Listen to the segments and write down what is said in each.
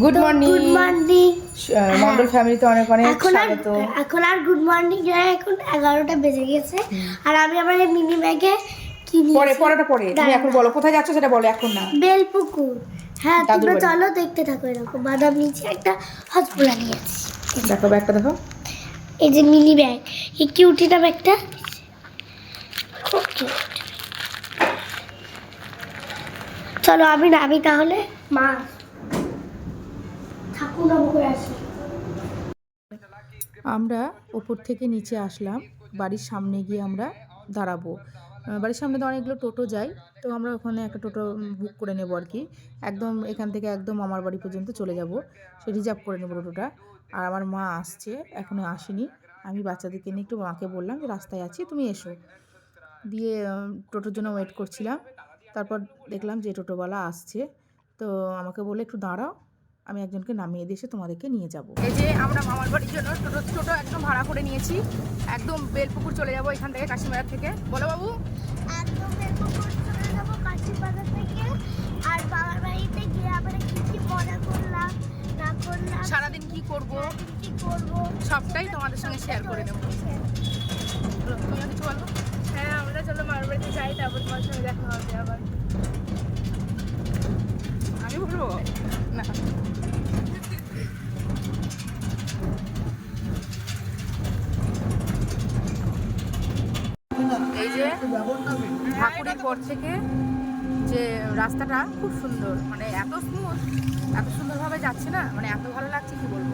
Good morning good morning Mondal ফ্যামিলিতে অনেক অনেক স্বাগত। এখন আর গুড মর্নিং যায় এখন এগারোটা বেজে গেছে। আর আমি আমার এই মিনি ব্যাগে কি পরে পরেটা পরে। তুমি এখন বলো কোথায় যাচ্ছ সেটা বলো এখন না। বেলপুকুর। হ্যাঁ তোমরা চলো দেখতে থাকো এরকম। বাদাম নিচে একটা হজপুরা নিয়েছি। দেখো ব্যাগটা দেখো। এই যে মিনি ব্যাগ। এই কিউটিটা ব্যাগটা। খুব কিউট চলো আমি নামি তাহলে মা আমরা ওপর থেকে নিচে আসলাম, বাড়ির সামনে গিয়ে আমরা দাঁড়াবো। বাড়ির সামনে তো অনেকগুলো টোটো যায়, তো আমরা ওখানে একটা টোটো বুক করে নেব আর কি। একদম এখান থেকে একদম আমার বাড়ি পর্যন্ত চলে যাব। সে রিজার্ভ করে নেব টোটোটা। আর আমার মা আসছে এখনও আসেনি। আমি বাচ্চাদেরকে নিয়ে একটু মাকে বললাম যে, রাস্তায় আছি, তুমি এসো। দিয়ে টোটোর জন্য ওয়েট করছিলাম। তারপর দেখলাম যে টোটোওয়ালা আসছে। তো আমাকে বলে একটু দাঁড়াও। আমি একজনকে নামিয়ে দিয়ে এসে তোমাদেরকে নিয়ে যাব। এই যে আমরা মামার বাড়ির জন্য টোটো টোটো একদম ভাড়া করে নিয়েছি। একদম বেলপুকুর চলে যাব এখান থেকে কাশিমারা থেকে। বলো বাবু। একদম বেলপুকুর চলে যাব কাশি থেকে। আর বাবার বাড়িতে গিয়ে আমরা কি কি মজা করলাম না করলাম। সারাদিন কি করব? কি করব? সবটাই তোমাদের সঙ্গে শেয়ার করে নেব বলো, তুমিও কিছু বলো? হ্যাঁ আমরা চলো মামার বাড়িতে যাই তারপর তোমার সঙ্গে দেখা হবে আবার। এই যে ঠাকুরের পর থেকে যে রাস্তাটা খুব সুন্দর মানে এত স্মুথ এত সুন্দরভাবে যাচ্ছে না মানে এত ভালো লাগছে কি বলব?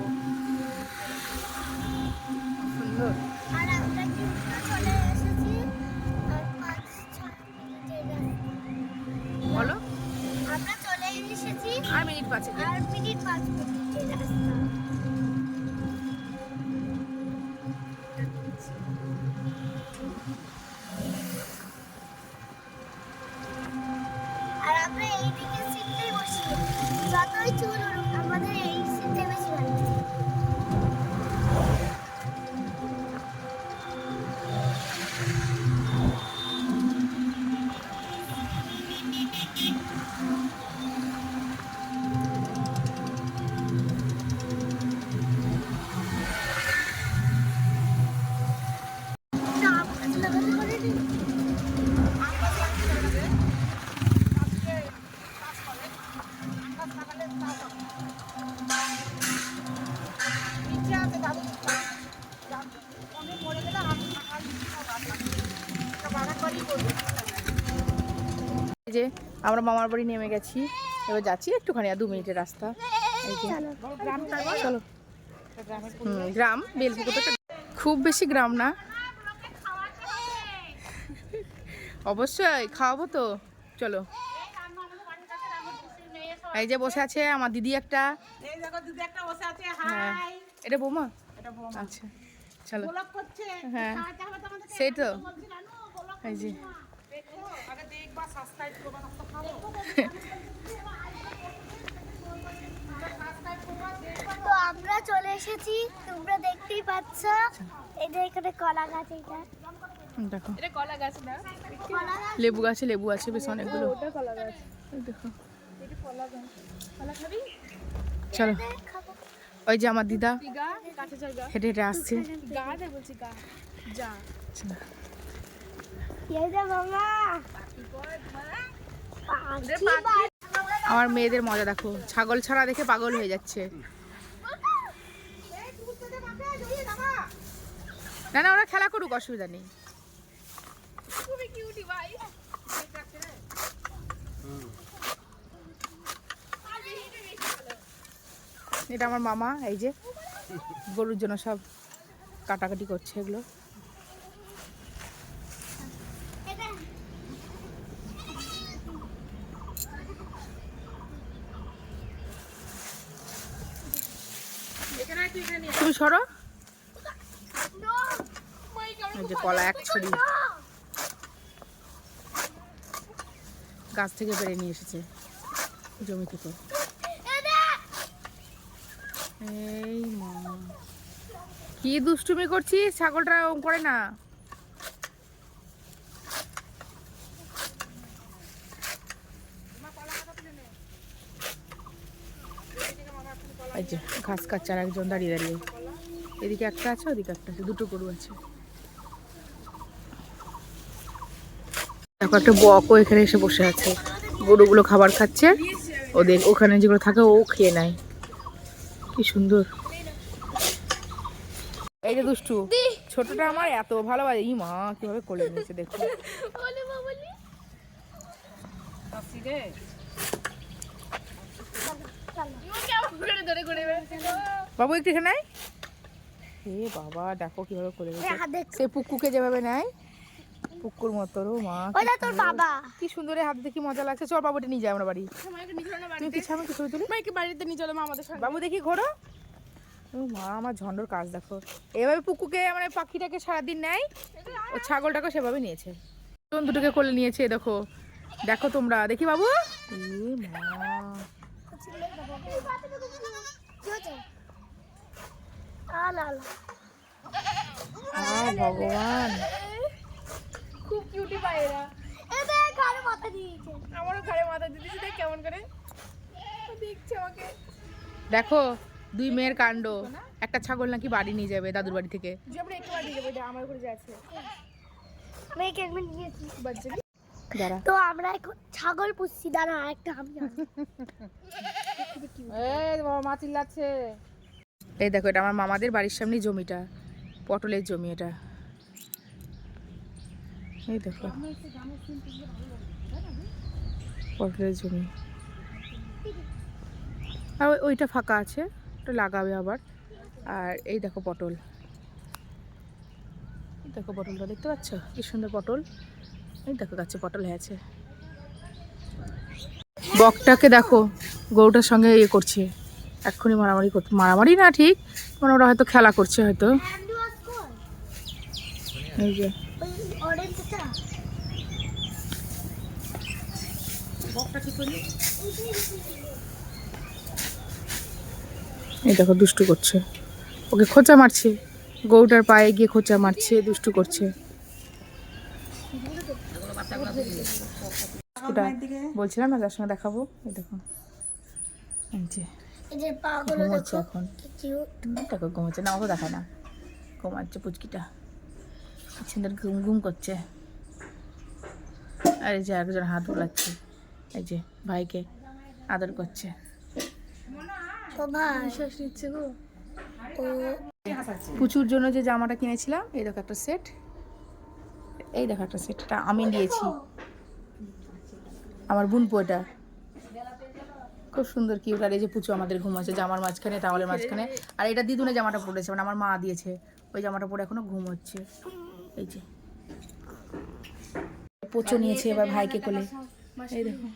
যে আমরা মামার বাড়ি নেমে গেছি। এবার যাচ্ছি একটুখানি আর দু মিনিটের রাস্তা। চলো। গ্রাম বেলপুকুর তো খুব বেশি গ্রাম না। অবশ্যই খাওয়াবো তো। চলো। এই যে বসে আছে আমার দিদি একটা। হ্যাঁ। এটা বৌমা? আচ্ছা চলো। হ্যাঁ। সেই তো। এই যে। তো আমরা চলে এসেছি তোমরা দেখতেই পাচ্ছ এই যে এখানে কলা গাছ এটা দেখো। এটা কলা গাছ না? লেবু গাছে লেবু আছে বেশ অনেকগুলো। ওটা কলা গাছ। দেখো। এটা কলা গাছ। কলা খাবি? চলো। ওই যে আমার দিদা। হেঁটে হেঁটে আসছে। গা বলছি গা। যা চলো। এই যে মামা পাখি বাজ- আমার মেয়েদের মজা দেখো। ছাগল ছাড়া দেখে পাগল হয়ে যাচ্ছে। না না, ওরা খেলা করুক, অসুবিধা নেই। এটা আমার মামা, এই যে। গরুর জন্য সব কাটাকাটি করছে এগুলো। তুমি সরো। যে কলা এক ছড়ি। গাছ থেকে বেড়ে নিয়ে এসেছে জমি থেকে এই মা। কি দুষ্টুমি করছিস? ছাগলটা ওম করে না এই যে ঘাস কাচ্ছে আর একজন দাঁড়িয়ে দাঁড়িয়ে। এদিকে একটা আছে ওদিকে একটা আছে দুটো গরু আছে। দেখো একটা বকও এখানে এসে বসে আছে। গরুগুলো খাবার খাচ্ছে। ওদের ওখানে যেগুলো থাকে ও খেয়ে নেয়। কি সুন্দর। এই যে দুষ্টু ছোটটা আমার এত ভালোবাসে। ই মা কীভাবে কোলে নিয়েছে দেখো। বাবু একটু এখানে আয়। এ বাবা দেখো কীভাবে হাত দেখ সে পুকুকে যেভাবে নেয় পুকুর মতো রো মা ওটা তোর সুন্দর। বাবা। কি সুন্দর হাত দেখি মজা লাগছে। চল বাবুটা নিয়ে যাই আমরা বাড়ি। তুমি পিছনে আমি কিছু তুলি। মাইকে বাড়িতে নিয়ে চলো মা আমাদের সঙ্গে। বাবু দেখি ঘোরো। ও মা আমার ঝন্ডর কাজ দেখো। এভাবে পুকুকে মানে পাখিটাকে সারাদিন নেয় ও ছাগলটাকে সেভাবে নিয়েছে। দুটোকে কোলে নিয়েছে দেখো। দেখো তোমরা। দেখি বাবু। এ মা। ভগবান। খুব কিউটি পায়রা। এটা ঘরে মাথা দিয়েছে। আমারও ঘরে মাথা দিতেছি দেখ কেমন করে। দেখছে আমাকে। দেখো দুই মেয়ের কাণ্ড। একটা ছাগল নাকি বাড়ি নিয়ে যাবে দাদুর বাড়ি থেকে। যে আমরা একটু বাড়ি যাব আমার উপরে যাচ্ছে মেয়েকে একবার নিয়েছি বাচ্চা দাঁড়া তো আমরা এখন ছাগল পুষছি দাঁড়া একটা আমি আনব। এই বাবা মা চিল্লাচ্ছে। এই দেখো এটা আমার মামাদের বাড়ির সামনে জমিটা পটলের জমি এটা। এই দেখো পটলের জমি। আর ওই- ওইটা ফাঁকা আছে ওটা লাগাবে আবার। আর এই দেখো পটল। এই দেখো পটলটা দেখতে পাচ্ছ? কি সুন্দর পটল। এই দেখো গাছে পটল হয়েছে। বকটাকে দেখো, গরুটার সঙ্গে ইয়ে করছে। এক্ষুনি মারামারি করছে। মারামারি না ঠিক মানে ওরা হয়তো খেলা করছে হয়তো। এই এই দেখো, দুষ্টু করছে। ওকে খোঁচা মারছে। গরুটার পায়ে গিয়ে খোঁচা মারছে, দুষ্টু করছে। ওটা বলছিলাম না যার সঙ্গে দেখাবো। এই দেখো। যে ঘুমোচ্ছে এখন। দেখো ঘুমোচ্ছে। না ওকে দেখায় না। ঘুমাচ্ছে পুচকিটা। সুন্দর ঘুম ঘুম করছে। আর এই যে একজন হাত বোলাচ্ছে। এই যে ভাইকে আদর করছে। পুচুর জন্য যে জামাটা কিনেছিলাম এই দেখো একটা সেট। এই দেখো একটা সেট এটা আমি নিয়েছি। আমার বোনপো এটা খুব সুন্দর কিউট আর এই যে পুচু আমাদের ঘুমাচ্ছে জামার মাঝখানে টাওয়ালের মাঝখানে। আর এটা দিদুনে জামাটা পরেছে মানে আমার মা দিয়েছে। ওই জামাটা পরে এখনও ঘুম হচ্ছে এই যে। পোচো নিয়েছে এবার ভাইকে কোলে। এই দেখো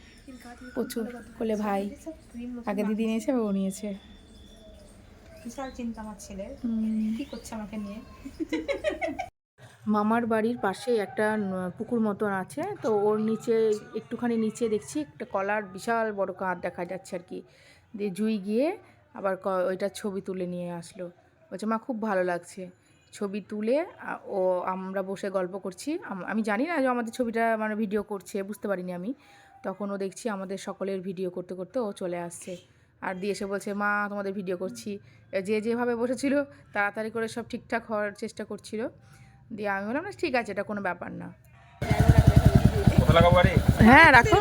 পোচো কোলে ভাই। আগে দিদি নিয়েছে ও নিয়েছে। বিশাল চিন্তা আমার ছেলে। কি করছে আমাকে নিয়ে? মামার বাড়ির পাশে একটা পুকুর মতন আছে। তো ওর নিচে, একটুখানি নিচে দেখছি একটা কলার বিশাল বড় কাঁধ দেখা যাচ্ছে আর কি। দিয়ে জুই গিয়ে আবার ওইটার ছবি তুলে নিয়ে আসলো। বলছে, মা, খুব ভালো লাগছে। ছবি তুলে ও, আমরা বসে গল্প করছি। আমি জানি না যে আমাদের ছবিটা মানে ভিডিও করছে, বুঝতে পারিনি আমি। তখন ও দেখছি আমাদের সকলের ভিডিও করতে করতে ও চলে আসছে। আর দিয়ে এসে বলছে, মা, তোমাদের ভিডিও করছি। যে যেভাবে বসেছিল, তাড়াতাড়ি করে সব ঠিকঠাক হওয়ার চেষ্টা করছিল। দিয়ে আমি বললাম না ঠিক আছে এটা কোনো ব্যাপার না। হ্যাঁ রাখো।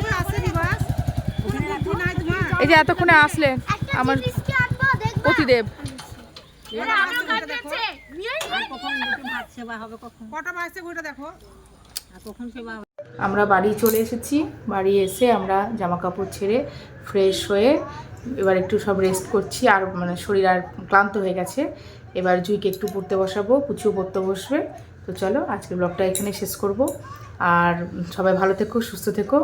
এই যে এতক্ষণে আসলেন আমার মিষ্টি প্রতিদেব আমরা বাড়ি চলে এসেছি। বাড়ি এসে আমরা জামা কাপড় ছেড়ে ফ্রেশ হয়ে এবার একটু সব রেস্ট করছি। আর মানে শরীর আর ক্লান্ত হয়ে গেছে। এবার জুইকে একটু পড়তে বসাবো পুচুও পড়তে বসবে। তো চলো, আজকের ব্লগটা এখানে শেষ করব। আর সবাই ভালো থেকো, সুস্থ থেকো।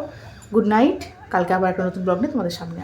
Good night. কালকে আবার একটা নতুন ব্লগ নিয়ে তোমাদের সামনে